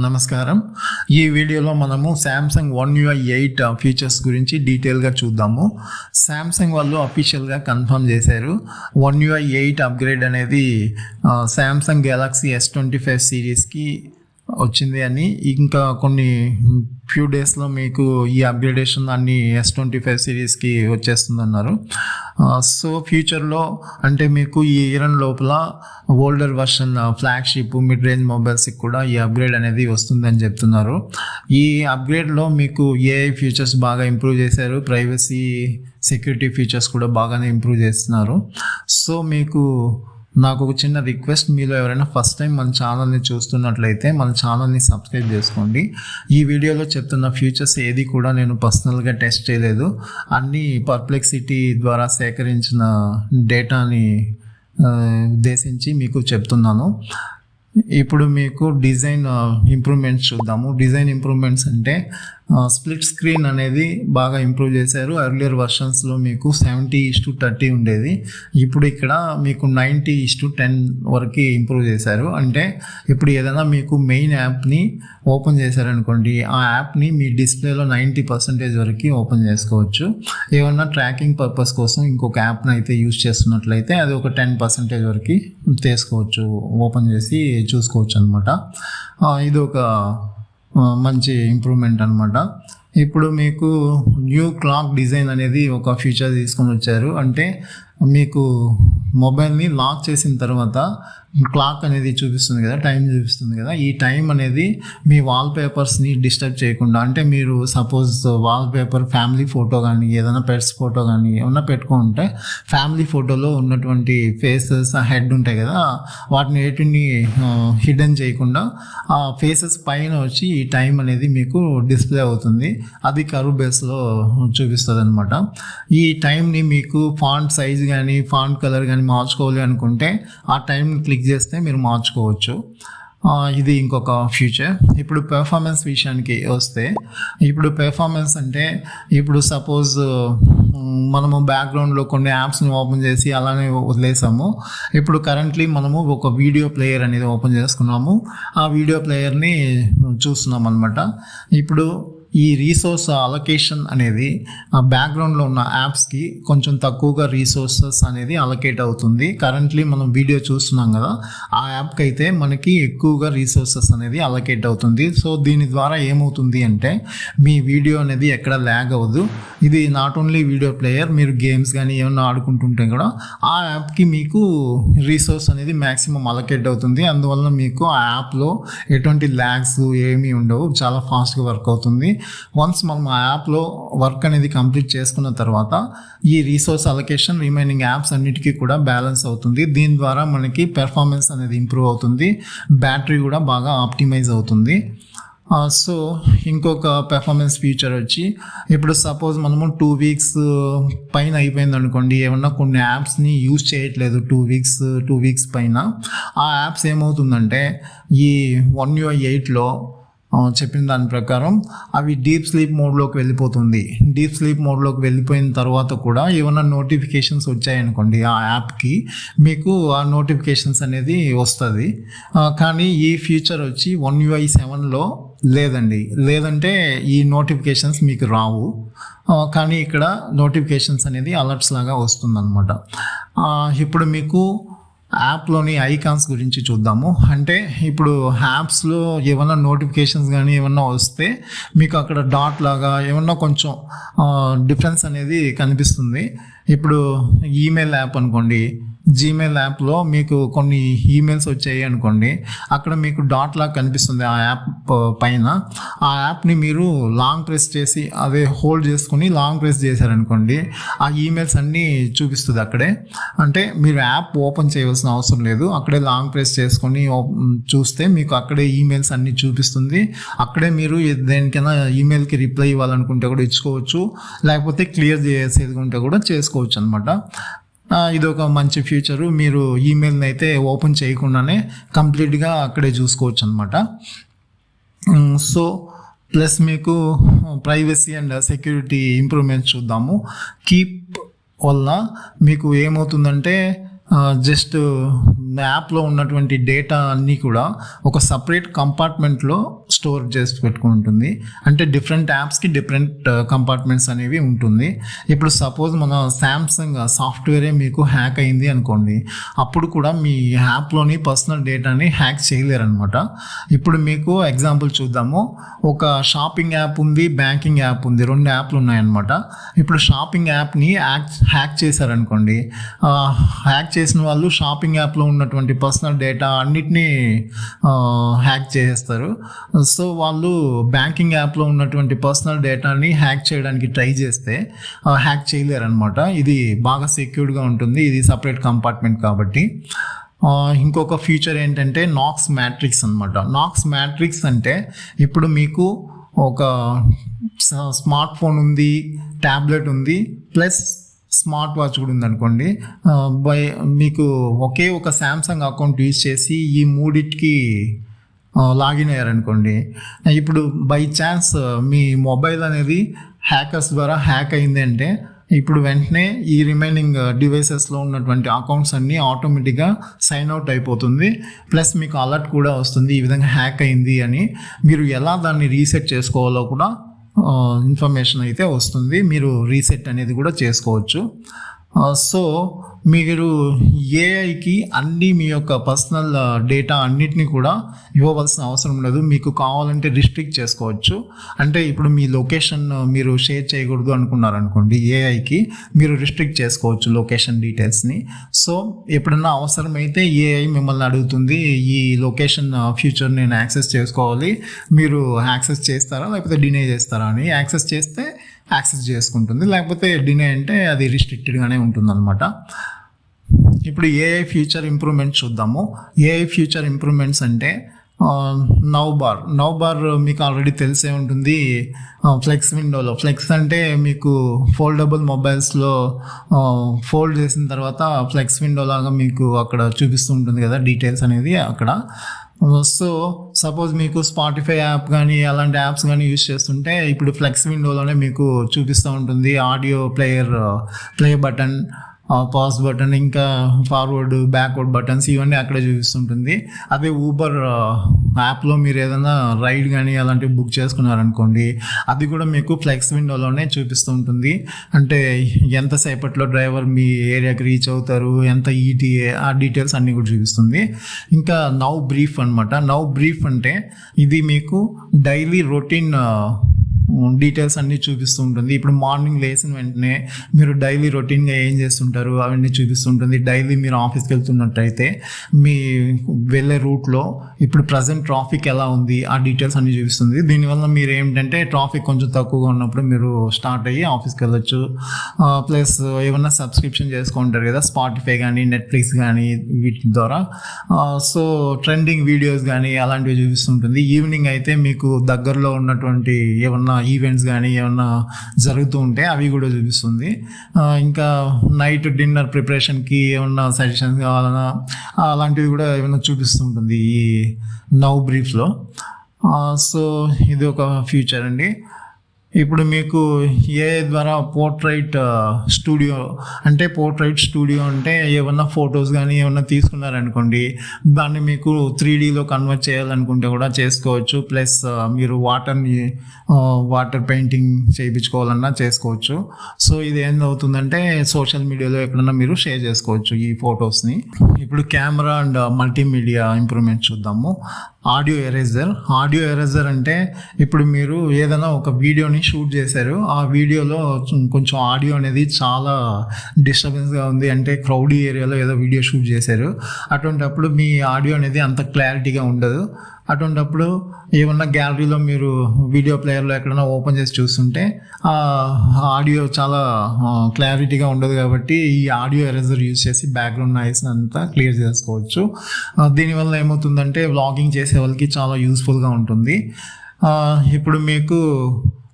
నమస్కారం. ఈ వీడియోలో మనము Samsung One UI eight features గురించి డీటెయిల్గా చూద్దాము. శాంసంగ్ వాళ్ళు అఫీషియల్గా కన్ఫర్మ్ చేశారు. వన్ యూఐ ఎయిట్ అప్గ్రేడ్ అనేది Samsung Galaxy S twenty five సిరీస్కి వచ్చింది అని. ఇంకా కొన్ని ఫ్యూ డేస్లో మీకు ఈ అప్గ్రేడేషన్ అన్ని ఎస్ ట్వంటీ ఫైవ్ సిరీస్కి వచ్చేస్తుందన్నారు. సో ఫ్యూచర్లో అంటే మీకు ఈ ఇయర్ లోపల older version flagship mid range మొబైల్స్కి కూడా ఈ అప్గ్రేడ్ అనేది వస్తుందని చెప్తున్నారు. ఈ అప్గ్రేడ్లో మీకు ఏఐ ఫీచర్స్ బాగా ఇంప్రూవ్ చేశారు. ప్రైవసీ సెక్యూరిటీ ఫీచర్స్ కూడా బాగానే ఇంప్రూవ్ చేస్తున్నారు. సో మీకు నాకు ఒక చిన్న రిక్వెస్ట్ మీలో ఎవరైనా ఫస్ట్ టైం మన ఛానల్ని చూస్తున్నట్లయితే మన ఛానల్ని సబ్స్క్రైబ్ చేసుకోండి. ఈ వీడియోలో చెప్తున్న ఫ్యూచర్స్ ఏది కూడా నేను పర్సనల్గా టెస్ట్ చేయలేదు. అన్నీ పర్ప్లెక్సిటీ ద్వారా సేకరించిన డేటాని ఉద్దేశించి మీకు చెప్తున్నాను. ఇప్పుడు మీకు డిజైన్ ఇంప్రూవ్మెంట్స్ చూద్దాము. డిజైన్ ఇంప్రూవ్మెంట్స్ అంటే స్ప్లిట్ స్క్రీన్ అనేది బాగా ఇంప్రూవ్ చేశారు. ఎర్లియర్ వర్షన్స్లో మీకు సెవెంటీ ఇస్ టు థర్టీ ఉండేది. ఇప్పుడు ఇక్కడ మీకు నైంటీ ఇస్ టు టెన్ వరకు ఇంప్రూవ్ చేశారు. అంటే ఇప్పుడు ఏదైనా మీకు మెయిన్ యాప్ని ఓపెన్ చేశారనుకోండి ఆ యాప్ని మీ డిస్ప్లేలో నైంటీ పర్సెంటేజ్ వరకు ఓపెన్ చేసుకోవచ్చు. ఏమన్నా ట్రాకింగ్ పర్పస్ కోసం ఇంకొక యాప్ని అయితే యూజ్ చేస్తున్నట్లయితే అది ఒక టెన్ పర్సెంటేజ్ వరకు తీసుకోవచ్చు ఓపెన్ చేసి చూసుకోవచ్చు అనమాట ఇది ఒక మంచి ఇంప్రూవ్మెంట్ అనమాట ఇప్పుడు మీకు న్యూ క్లాక్ డిజైన్ అనేది ఒక ఫీచర్ తీసుకొని వచ్చారు. అంటే మీకు మొబైల్ని లాక్ చేసిన తర్వాత క్లాక్ అనేది చూపిస్తుంది కదా టైం చూపిస్తుంది కదా ఈ టైం అనేది మీ వాల్ పేపర్స్ని డిస్టర్బ్ చేయకుండా అంటే మీరు suppose wall paper family photo కానీ ఏదైనా పెట్స్ ఫోటో కానీ ఏమన్నా పెట్టుకుంటే ఫ్యామిలీ ఫోటోలో ఉన్నటువంటి ఫేసెస్ హెడ్ ఉంటాయి కదా వాటిని వేటిని హిడెన్ చేయకుండా ఆ ఫేసెస్ పైన వచ్చి ఈ టైం అనేది మీకు డిస్ప్లే అవుతుంది. అది కరువు బేస్లో చూపిస్తుంది అనమాట ఈ టైంని మీకు ఫాంట్ సైజ్ కానీ ఫాంట్ కలర్ కానీ మార్చుకోవాలి అనుకుంటే ఆ టైం క్లిక్ క్లిక్ చేస్తే మీరు మార్చుకోవచ్చు. ఇది ఇంకొక ఫ్యూచర్ ఇప్పుడు పెర్ఫార్మెన్స్ విషయానికి వస్తే ఇప్పుడు పెర్ఫార్మెన్స్ అంటే ఇప్పుడు సపోజ్ మనము బ్యాక్గ్రౌండ్లో కొన్ని యాప్స్ని ఓపెన్ చేసి అలానే వదిలేసాము. ఇప్పుడు కరెంట్లీ మనము ఒక వీడియో ప్లేయర్ అనేది ఓపెన్ చేసుకున్నాము. ఆ వీడియో ప్లేయర్ని చూస్తున్నాం అనమాట ఇప్పుడు ఈ రీసోర్స్ అలొకేషన్ అనేది ఆ బ్యాక్గ్రౌండ్లో ఉన్న యాప్స్కి కొంచెం తక్కువగా రీసోర్సెస్ అనేది అలొకేట్ అవుతుంది. కరెంట్లీ మనం వీడియో చూస్తున్నాం కదా ఆ యాప్కి అయితే మనకి ఎక్కువగా రీసోర్సెస్ అనేది అలొకేట్ అవుతుంది. సో దీని ద్వారా ఏమవుతుంది అంటే మీ వీడియో అనేది ఎక్కడ ల్యాగ్ అవ్వదు. ఇది నాట్ ఓన్లీ వీడియో ప్లేయర్ మీరు గేమ్స్ కానీ ఏమన్నా ఆడుకుంటుంటే కూడా ఆ యాప్కి మీకు రీసోర్స్ అనేది మ్యాక్సిమం అలొకేట్ అవుతుంది. అందువల్ల మీకు ఆ యాప్లో ఎటువంటి ల్యాగ్స్ ఏమీ ఉండవు. చాలా ఫాస్ట్గా వర్క్ అవుతుంది. వన్స్ మనం ఆ యాప్లో వర్క్ అనేది కంప్లీట్ చేసుకున్న తర్వాత ఈ రీసోర్స్ అలొకేషన్ రిమైనింగ్ యాప్స్ అన్నిటికీ కూడా బ్యాలెన్స్ అవుతుంది. దీని ద్వారా మనకి పెర్ఫార్మెన్స్ అనేది ఇంప్రూవ్ అవుతుంది. బ్యాటరీ కూడా బాగా ఆప్టిమైజ్ అవుతుంది. సో ఇంకొక పెర్ఫార్మెన్స్ ఫీచర్ వచ్చి ఇప్పుడు సపోజ్ మనము టూ వీక్స్ పైన అయిపోయింది అనుకోండి ఏమన్నా కొన్ని యాప్స్ని యూజ్ చేయట్లేదు టూ వీక్స్ టూ వీక్స్ పైన. ఆ యాప్స్ ఏమవుతుందంటే ఈ వన్ యూఐ ఎయిట్లో చెప్పిన దాని ప్రకారం అవి డీప్ స్లీప్ మోడ్లోకి వెళ్ళిపోతుంది. డీప్ స్లీప్ మోడ్లోకి వెళ్ళిపోయిన తర్వాత కూడా ఏమైనా నోటిఫికేషన్స్ వచ్చాయనుకోండి ఆ యాప్కి మీకు ఆ నోటిఫికేషన్స్ అనేది వస్తుంది. కానీ ఈ ఫ్యూచర్ వచ్చి వన్ యూఐ సెవెన్లో లేదండి. లేదంటే ఈ నోటిఫికేషన్స్ మీకు రావు. కానీ ఇక్కడ నోటిఫికేషన్స్ అనేది అలర్ట్స్ లాగా వస్తుందన్నమాట. ఇప్పుడు మీకు యాప్లోని ఐకాన్స్ గురించి చూద్దాము. అంటే ఇప్పుడు యాప్స్లో ఏమన్నా నోటిఫికేషన్స్ కానీ ఏమన్నా వస్తే మీకు అక్కడ డాట్ లాగా ఏమన్నా కొంచెం డిఫరెన్స్ అనేది కనిపిస్తుంది. ఇప్పుడు ఈమెయిల్ యాప్ అనుకోండి. జీమెయిల్ యాప్లో మీకు కొన్ని ఈమెయిల్స్ వచ్చాయి అనుకోండి. అక్కడ మీకు డాట్ లాగా కనిపిస్తుంది ఆ యాప్ పైన. ఆ యాప్ని మీరు లాంగ్ ప్రెస్ చేసి అదే హోల్డ్ చేసుకుని లాంగ్ ప్రెస్ చేశారనుకోండి ఆ ఈమెయిల్స్ అన్నీ చూపిస్తుంది అక్కడే. అంటే మీరు యాప్ ఓపెన్ చేయవలసిన అవసరం లేదు. అక్కడే లాంగ్ ప్రెస్ చేసుకొని చూస్తే మీకు అక్కడే ఈమెయిల్స్ అన్నీ చూపిస్తుంది. అక్కడే మీరు దేనికైనా ఈమెయిల్కి రిప్లై ఇవ్వాలనుకుంటే కూడా ఇచ్చుకోవచ్చు. లేకపోతే క్లియర్ చేసేది ఉంటే కూడా చేసుకోవచ్చు అనమాట ఇది ఒక మంచి ఫ్యూచరు. మీరు ఈమెయిల్ని అయితే ఓపెన్ చేయకుండానే కంప్లీట్గా అక్కడే చూసుకోవచ్చు అనమాట సో ప్లస్ మీకు ప్రైవసీ అండ్ సెక్యూరిటీ ఇంప్రూవ్మెంట్స్ చూద్దాము. కీప్ వల్ల మీకు ఏమవుతుందంటే జస్ట్ యాప్లో ఉన్నటువంటి డేటా అన్నీ కూడా ఒక సపరేట్ కంపార్ట్మెంట్లో స్టోర్ చేసి పెట్టుకుంటుంది. అంటే డిఫరెంట్ యాప్స్కి డిఫరెంట్ కంపార్ట్మెంట్స్ అనేవి ఉంటుంది. ఇప్పుడు సపోజ్ మన శాంసంగ్ సాఫ్ట్వేరే మీకు హ్యాక్ అయింది అనుకోండి. అప్పుడు కూడా మీ యాప్లోని పర్సనల్ డేటాని హ్యాక్ చేయలేరనమాట ఇప్పుడు మీకు ఎగ్జాంపుల్ చూద్దాము. ఒక షాపింగ్ యాప్ ఉంది బ్యాంకింగ్ యాప్ ఉంది. రెండు యాప్లు ఉన్నాయన్నమాట. ఇప్పుడు షాపింగ్ యాప్ని హ్యాక్ హ్యాక్ చేశారనుకోండి. హ్యాక్ చేసిన వాళ్ళు షాపింగ్ యాప్లో ఉన్నటువంటి పర్సనల్ డేటా అన్నిటినీ హ్యాక్ చేసేస్తారు. సో వాళ్ళు బ్యాంకింగ్ యాప్లో ఉన్నటువంటి పర్సనల్ డేటాని హ్యాక్ చేయడానికి ట్రై చేస్తే హ్యాక్ హ్యాక్ చేయలేరనమాట ఇది బాగా సెక్యూర్డ్గా ఉంటుంది. ఇది సపరేట్ కంపార్ట్మెంట్ కాబట్టి. ఇంకొక ఫీచర్ ఏంటంటే నాక్స్ మ్యాట్రిక్స్ అనమాట నాక్స్ మ్యాట్రిక్స్ అంటే ఇప్పుడు మీకు ఒక స్మార్ట్ ఫోన్ ఉంది ట్యాబ్లెట్ ఉంది ప్లస్ స్మార్ట్ వాచ్ కూడా ఉందనుకోండి బై మీకు ఒకే ఒక శాంసంగ్ అకౌంట్ యూజ్ చేసి ఈ మూడిటికి లాగిన్ అయ్యారనుకోండి ఇప్పుడు బై ఛాన్స్ మీ మొబైల్ అనేది హ్యాకర్స్ ద్వారా హ్యాక్ అయింది అంటే ఇప్పుడు వెంటనే ఈ రిమైనింగ్ డివైసెస్లో ఉన్నటువంటి అకౌంట్స్ అన్నీ ఆటోమేటిక్గా సైన్ అవుట్ అయిపోతుంది. ప్లస్ మీకు అలర్ట్ కూడా వస్తుంది ఈ విధంగా హ్యాక్ అయింది అని. మీరు ఎలా దాన్ని రీసెట్ చేసుకోవాలో కూడా ఇన్ఫర్మేషన్ అయితే వస్తుంది. మీరు రీసెట్ అనేది కూడా చేసుకోవచ్చు. Uh, సో మీరు ఏఐకి అన్ని మీ యొక్క పర్సనల్ డేటా uh, అన్నిటిని కూడా ఇవ్వవలసిన అవసరం లేదు. మీకు కావాలంటే రిస్ట్రిక్ట్ చేసుకోవచ్చు. అంటే ఇప్పుడు మీ లొకేషన్ uh, మీరు షేర్ చేయకూడదు అనుకున్నారనుకోండి ఏఐకి మీరు రిస్ట్రిక్ట్ చేసుకోవచ్చు లొకేషన్ డీటెయిల్స్ని సో ఎప్పుడన్నా అవసరమైతే ఏఐ మిమ్మల్ని అడుగుతుంది ఈ లొకేషన్ ఫ్యూచర్ నేను యాక్సెస్ చేసుకోవాలి. మీరు యాక్సెస్ చేస్తారా లేకపోతే డినే చేస్తారా అని? యాక్సెస్ చేస్తే యాక్సెస్ చేసుకుంటుంది. లేకపోతే డినే అంటే అది రిస్ట్రిక్టెడ్గానే ఉంటుందన్నమాట. ఇప్పుడు ఏఐ ఫ్యూచర్ ఇంప్రూవ్మెంట్ చూద్దాము. ఏఐ ఫ్యూచర్ ఇంప్రూవ్మెంట్స్ అంటే నవ్ బార్ నవ్ బార్ మీకు ఆల్రెడీ తెలిసే ఉంటుంది. ఫ్లెక్స్ విండోలో ఫ్లెక్స్ అంటే మీకు ఫోల్డబుల్ మొబైల్స్లో ఫోల్డ్ చేసిన తర్వాత ఫ్లెక్స్ విండో లాగా మీకు అక్కడ చూపిస్తూ ఉంటుంది కదా డీటెయిల్స్ అనేది అక్కడ. సో సపోజ్ మీకు స్పాటిఫై యాప్ కానీ అలాంటి యాప్స్ కానీ యూస్ చేస్తుంటే ఇప్పుడు ఫ్లెక్స్ విండోలోనే మీకు చూపిస్తూ ఉంటుంది audio player play button. Pause button ఇంకా ఫార్వర్డ్ బ్యాక్వర్డ్ బటన్స్ ఇవన్నీ అక్కడే చూపిస్తుంటుంది. అదే ఊబర్ యాప్లో మీరు ఏదైనా రైడ్ కానీ అలాంటివి బుక్ చేసుకున్నారనుకోండి అది కూడా మీకు ఫ్లెక్స్ విండోలోనే చూపిస్తూ ఉంటుంది అంటే ఎంతసేపట్లో డ్రైవర్ మీ ఏరియాకి రీచ్ అవుతారు ఎంత ఈటీఏ ఆ డీటెయిల్స్ అన్నీ కూడా చూపిస్తుంది. ఇంకా నౌ బ్రీఫ్ అనమాట నౌ బ్రీఫ్ అంటే ఇది మీకు డైలీ రొటీన్ డీటెయిల్స్ అన్నీ చూపిస్తూ ఉంటుంది. ఇప్పుడు మార్నింగ్ లేచిన వెంటనే మీరు డైలీ రొటీన్గా ఏం చేస్తుంటారు అవన్నీ చూపిస్తుంటుంది డైలీ మీరు ఆఫీస్కి వెళ్తున్నట్టయితే మీ వెళ్ళే రూట్లో ఇప్పుడు ప్రజెంట్ ట్రాఫిక్ ఎలా ఉంది ఆ డీటెయిల్స్ అన్నీ చూపిస్తుంది. దీనివల్ల మీరు ఏంటంటే ట్రాఫిక్ కొంచెం తక్కువగా ఉన్నప్పుడు మీరు స్టార్ట్ అయ్యి ఆఫీస్కి వెళ్ళొచ్చు. ప్లస్ ఏమన్నా సబ్స్క్రిప్షన్ చేసుకుంటారు కదా స్పాటిఫై కానీ నెట్ఫ్లిక్స్ కానీ వీటి ద్వారా. సో ట్రెండింగ్ వీడియోస్ కానీ అలాంటివి చూపిస్తుంటుంది ఈవినింగ్ అయితే మీకు దగ్గరలో ఉన్నటువంటి ఏమన్నా ఈవెంట్స్ కానీ ఏమన్నా జరుగుతూ ఉంటే అవి కూడా చూపిస్తుంది. ఇంకా నైట్ డిన్నర్ ప్రిపరేషన్కి ఏమన్నా సజెషన్స్ కావాలన్నా అలాంటివి కూడా ఏమైనా చూపిస్తుంటుంది ఈ నౌ బ్రీఫ్లో సో ఇది ఒక ఫ్యూచర్ అండి. ఇప్పుడు మీకు ఏ ద్వారా పోర్ట్రైట్ స్టూడియో అంటే పోర్ట్రైట్ స్టూడియో అంటే ఏమన్నా ఫొటోస్ కానీ ఏమన్నా తీసుకున్నారనుకోండి దాన్ని మీకు త్రీ డీలో కన్వర్ట్ చేయాలనుకుంటే కూడా చేసుకోవచ్చు. ప్లస్ మీరు వాటర్ని వాటర్ పెయింటింగ్ చేయించుకోవాలన్నా చేసుకోవచ్చు. సో ఇది ఏందవుతుందంటే సోషల్ మీడియాలో ఎక్కడన్నా మీరు షేర్ చేసుకోవచ్చు ఈ ఫొటోస్ని. ఇప్పుడు కెమెరా అండ్ మల్టీమీడియా ఇంప్రూవ్మెంట్ చూద్దాము. Audio eraser. ఆడియో ఎరేజర్ అంటే ఇప్పుడు మీరు ఏదైనా ఒక వీడియోని షూట్ చేశారు. ఆ వీడియోలో కొంచెం ఆడియో అనేది చాలా డిస్టర్బెన్స్గా ఉంది. అంటే క్రౌడీ ఏరియాలో ఏదో వీడియో షూట్ చేశారు. అటువంటప్పుడు మీ ఆడియో అనేది అంత క్లారిటీగా ఉండదు. అటువంటప్పుడు ఏమన్నా గ్యాలరీలో మీరు వీడియో ప్లేయర్లో ఎక్కడైనా ఓపెన్ చేసి చూస్తుంటే ఆ ఆడియో చాలా క్లారిటీగా ఉండదు కాబట్టి ఈ ఆడియో ఎరేజర్ యూజ్ చేసి బ్యాక్గ్రౌండ్ నాయిస్ అంతా క్లియర్ చేసుకోవచ్చు. దీనివల్ల ఏమవుతుందంటే వ్లాగింగ్ చేసే వాళ్ళకి చాలా యూస్ఫుల్గా ఉంటుంది. ఇప్పుడు మీకు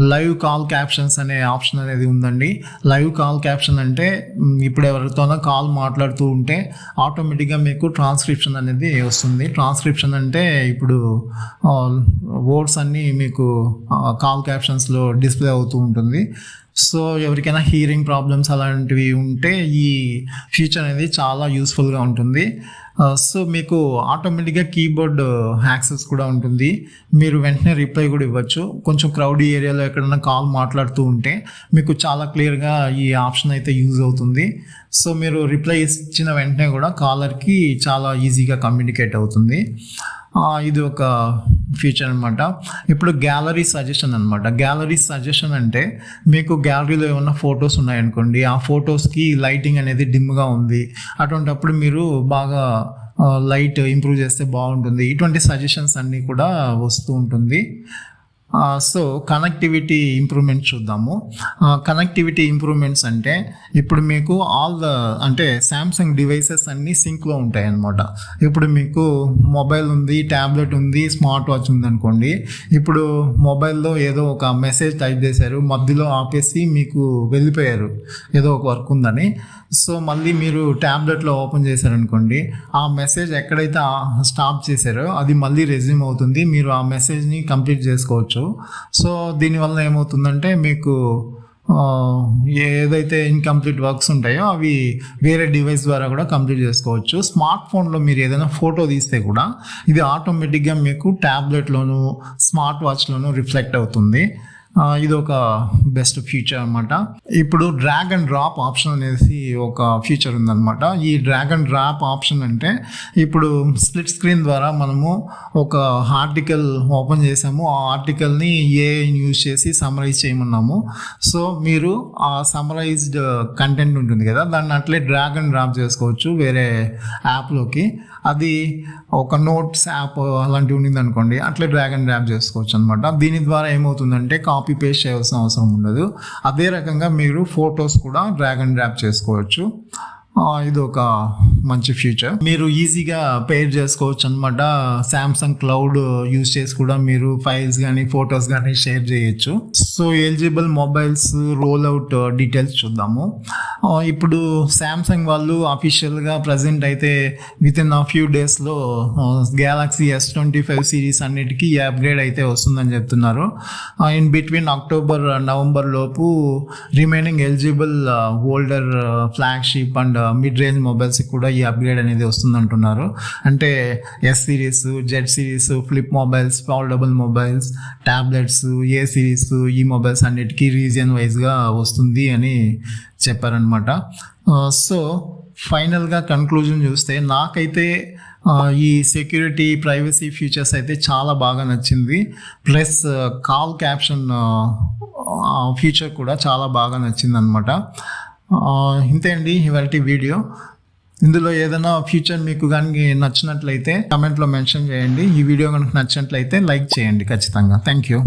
లైవ్ కాల్ క్యాప్షన్స్ అనే ఆప్షన్ అనేది ఉందండి. లైవ్ కాల్ క్యాప్షన్ అంటే ఇప్పుడు ఎవరితోనో కాల్ మాట్లాడుతూ ఉంటే ఆటోమేటిక్గా మీకు ట్రాన్స్క్రిప్షన్ అనేది వస్తుంది. ట్రాన్స్క్రిప్షన్ అంటే ఇప్పుడు వర్డ్స్ అన్నీ మీకు కాల్ క్యాప్షన్స్లో డిస్ప్లే అవుతూ ఉంటుంది. సో ఎవరికైనా హీరింగ్ ప్రాబ్లమ్స్ అలాంటివి ఉంటే ఈ ఫీచర్ అనేది చాలా యూస్ఫుల్గా ఉంటుంది. సో మీకు ఆటోమేటిక్గా కీబోర్డ్ యాక్సెస్ కూడా ఉంటుంది. మీరు వెంటనే రిప్లై కూడా ఇవ్వచ్చు. కొంచెం క్రౌడ్ ఏరియాలో ఎక్కడైనా కాల్ మాట్లాడుతూ ఉంటే మీకు చాలా క్లియర్గా ఈ ఆప్షన్ అయితే యూజ్ అవుతుంది. సో మీరు రిప్లై ఇచ్చిన వెంటనే కూడా కాలర్కి చాలా ఈజీగా కమ్యూనికేట్ అవుతుంది. ఇది ఒక ఫీచర్ అనమాట ఇప్పుడు గ్యాలరీ సజెషన్ అనమాట గ్యాలరీ సజెషన్ అంటే మీకు గ్యాలరీలో ఏమన్నా ఫొటోస్ ఉన్నాయనుకోండి ఆ ఫొటోస్కి లైటింగ్ అనేది డిమ్గా ఉంది. అటువంటప్పుడు మీరు బాగా లైట్ ఇంప్రూవ్ చేస్తే బాగుంటుంది. ఇటువంటి సజెషన్స్ అన్నీ కూడా వస్తూ ఉంటుంది. సో కనెక్టివిటీ ఇంప్రూవ్మెంట్ చూద్దాము. కనెక్టివిటీ ఇంప్రూవ్మెంట్స్ అంటే ఇప్పుడు మీకు ఆల్ ద అంటే శాంసంగ్ డివైసెస్ అన్నీ సింక్లో ఉంటాయి అన్నమాట ఇప్పుడు మీకు మొబైల్ ఉంది ట్యాబ్లెట్ ఉంది స్మార్ట్ వాచ్ ఉంది అనుకోండి ఇప్పుడు మొబైల్లో ఏదో ఒక మెసేజ్ టైప్ చేశారు మధ్యలో ఆపేసి మీకు వెళ్ళిపోయారు ఏదో ఒక వర్క్ ఉందని. సో మళ్ళీ మీరు ట్యాబ్లెట్లో ఓపెన్ చేశారనుకోండి ఆ మెసేజ్ ఎక్కడైతే స్టాప్ చేశారో అది మళ్ళీ రెజ్యూమ్ అవుతుంది. మీరు ఆ మెసేజ్ని కంప్లీట్ చేసుకోవచ్చు. సో దీనివల్ల ఏమవుతుందంటే మీకు ఏదైతే ఇన్కంప్లీట్ వర్క్స్ ఉంటాయో అవి వేరే డివైస్ ద్వారా కూడా కంప్లీట్ చేసుకోవచ్చు. స్మార్ట్ ఫోన్లో మీరు ఏదైనా ఫోటో తీస్తే కూడా ఇది ఆటోమేటిక్గా మీకు ట్యాబ్లెట్లోను స్మార్ట్ వాచ్లోను రిఫ్లెక్ట్ అవుతుంది. ఇది ఒక బెస్ట్ ఫీచర్ అనమాట ఇప్పుడు డ్రాగ్ అండ్ డ్రాప్ ఆప్షన్ అనేసి ఒక ఫీచర్ ఉందన్నమాట. ఈ డ్రాగ్ అండ్ డ్రాప్ ఆప్షన్ అంటే ఇప్పుడు స్ప్లిట్ స్క్రీన్ ద్వారా మనము ఒక ఆర్టికల్ ఓపెన్ చేసాము. ఆ ఆర్టికల్ని ఏ యూజ్ చేసి సమరైజ్ చేయమన్నాము. సో మీరు ఆ సమరైజ్డ్ కంటెంట్ ఉంటుంది కదా దాన్ని అట్లే డ్రాగ్ అండ్ డ్రాప్ చేసుకోవచ్చు వేరే యాప్లోకి అది ఒక నోట్స్ యాప్ అలాంటివి ఉండింది అనుకోండి అట్లే డ్రాగ్ అండ్ డ్రాప్ చేసుకోవచ్చు అనమాట దీని ద్వారా ఏమవుతుందంటే కాపీ పేస్ట్ చేయాల్సిన అవసరం ఉండదు. అదే రకంగా మీరు ఫొటోస్ కూడా డ్రాగ్ అండ్ డ్రాప్ చేసుకోవచ్చు. ఇది ఒక మంచి ఫ్యూచర్ మీరు ఈజీగా పేర్ చేసుకోవచ్చు అనమాట శాంసంగ్ క్లౌడ్ యూజ్ చేసి కూడా మీరు ఫైల్స్ కానీ ఫొటోస్ కానీ షేర్ చేయొచ్చు. So eligible mobiles roll out details చూద్దాము. Uh, ఇప్పుడు శాంసంగ్ వాళ్ళు అఫీషియల్గా ప్రజెంట్ అయితే విత్ ఇన్ ఆ ఫ్యూ డేస్లో Galaxy S twenty five series అన్నిటికీ అప్గ్రేడ్ అయితే వస్తుందని చెప్తున్నారు. ఇన్ బిట్వీన్ అక్టోబర్ నవంబర్ లోపు remaining eligible older flagship and mid range mobiles కూడా ఈ అప్గ్రేడ్ అనేది వస్తుందంటున్నారు. అంటే S series Z series flip mobiles foldable mobiles tablets A series ఈ మొబైల్స్ అన్నిటికీ రీజియన్ వైజ్గా వస్తుంది అని చెప్పారనమాట సో ఫైనల్గా కన్క్లూజన్ చూస్తే నాకైతే ఈ సెక్యూరిటీ ప్రైవసీ ఫీచర్స్ అయితే చాలా బాగా నచ్చింది. ప్లస్ కాల్ క్యాప్షన్ ఫీచర్ కూడా చాలా బాగా నచ్చింది అనమాట ఇంతే అండి ఇవాళ వీడియో. ఇందులో ఏదైనా ఫ్యూచర్ మీకు కానీ నచ్చినట్లయితే కమెంట్లో మెన్షన్ చేయండి. ఈ వీడియో కనుక నచ్చినట్లయితే లైక్ చేయండి ఖచ్చితంగా. Thank you